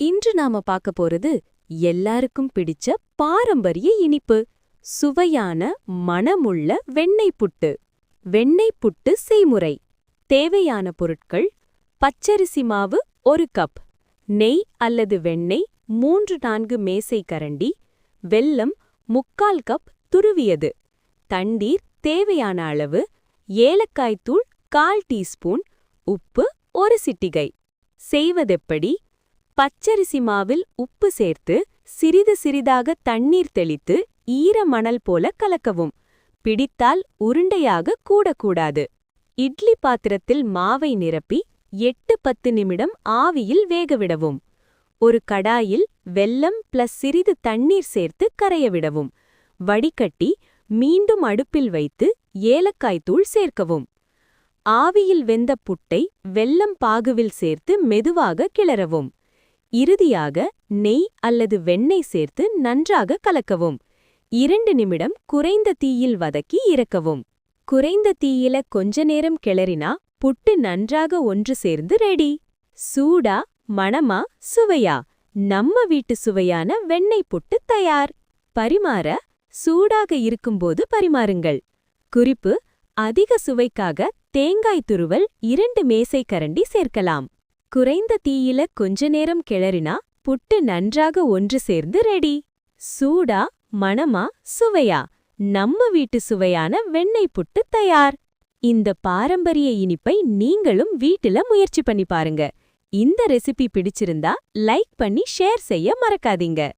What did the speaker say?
இன்று நாம பார்க்க போறது எல்லாருக்கும் பிடிச்ச பாரம்பரிய இனிப்பு சுவையான மணமுள்ள வெண்ணெய் புட்டு. வெண்ணெய் புட்டு செய்முறை. தேவையான பொருட்கள் பச்சரிசி மாவு ஒரு கப் நெய் அல்லது வெண்ணெய் மூன்று நான்கு மேசை கரண்டி வெல்லம் முக்கால் கப் துருவியது தண்ணீர் தேவையான அளவு ஏலக்காய் தூள் கால் டீஸ்பூன் உப்பு ஒரு சிட்டிகை. செய்வதெப்படி? பச்சரிசி மாவில் உப்பு சேர்த்து சிறிது சிறிதாக தண்ணீர் தெளித்து ஈர மணல் போல கலக்கவும். பிடித்தால் உருண்டையாக கூடக்கூடாது. இட்லி பாத்திரத்தில் மாவை நிரப்பி எட்டு பத்து நிமிடம் ஆவியில் வேகவிடவும். ஒரு கடாயில் வெல்லம் பிளஸ் சிறிது தண்ணீர் சேர்த்து கரையவிடவும். வடிகட்டி மீண்டும் அடுப்பில் வைத்து ஏலக்காய் தூள் சேர்க்கவும். ஆவியில் வெந்த புட்டை வெல்லம் பாகுவில் சேர்த்து மெதுவாக கிளறவும். இறுதியாக நெய் அல்லது வெண்ணெய் சேர்த்து நன்றாக கலக்கவும். இரண்டு நிமிடம் குறைந்த தீயில் வதக்கி இறக்கவும். குறைந்த தீயில கொஞ்ச நேரம் கிளறினா புட்டு நன்றாக ஒன்று சேர்ந்து ரெடி. சூடா மணமா சுவையா? நம்ம வீட்டு சுவையான வெண்ணெய் புட்டு தயார். பரிமாற சூடாக இருக்கும்போது பரிமாறுங்கள். குறிப்பு அதிக சுவைக்காக தேங்காய் துருவல் இரண்டு மேசை கரண்டி சேர்க்கலாம். குறைந்த தீயில கொஞ்ச நேரம் கிளறினா புட்டு நன்றாக ஒன்று சேர்ந்து ரெடி. சூடா மணமா சுவையா? நம்ம வீட்டு சுவையான வெண்ணெய் புட்டு தயார். இந்த பாரம்பரிய இனிப்பை நீங்களும் வீட்டுல முயற்சி பண்ணி பாருங்க. இந்த ரெசிபி பிடிச்சிருந்தா லைக் பண்ணி ஷேர் செய்ய மறக்காதீங்க.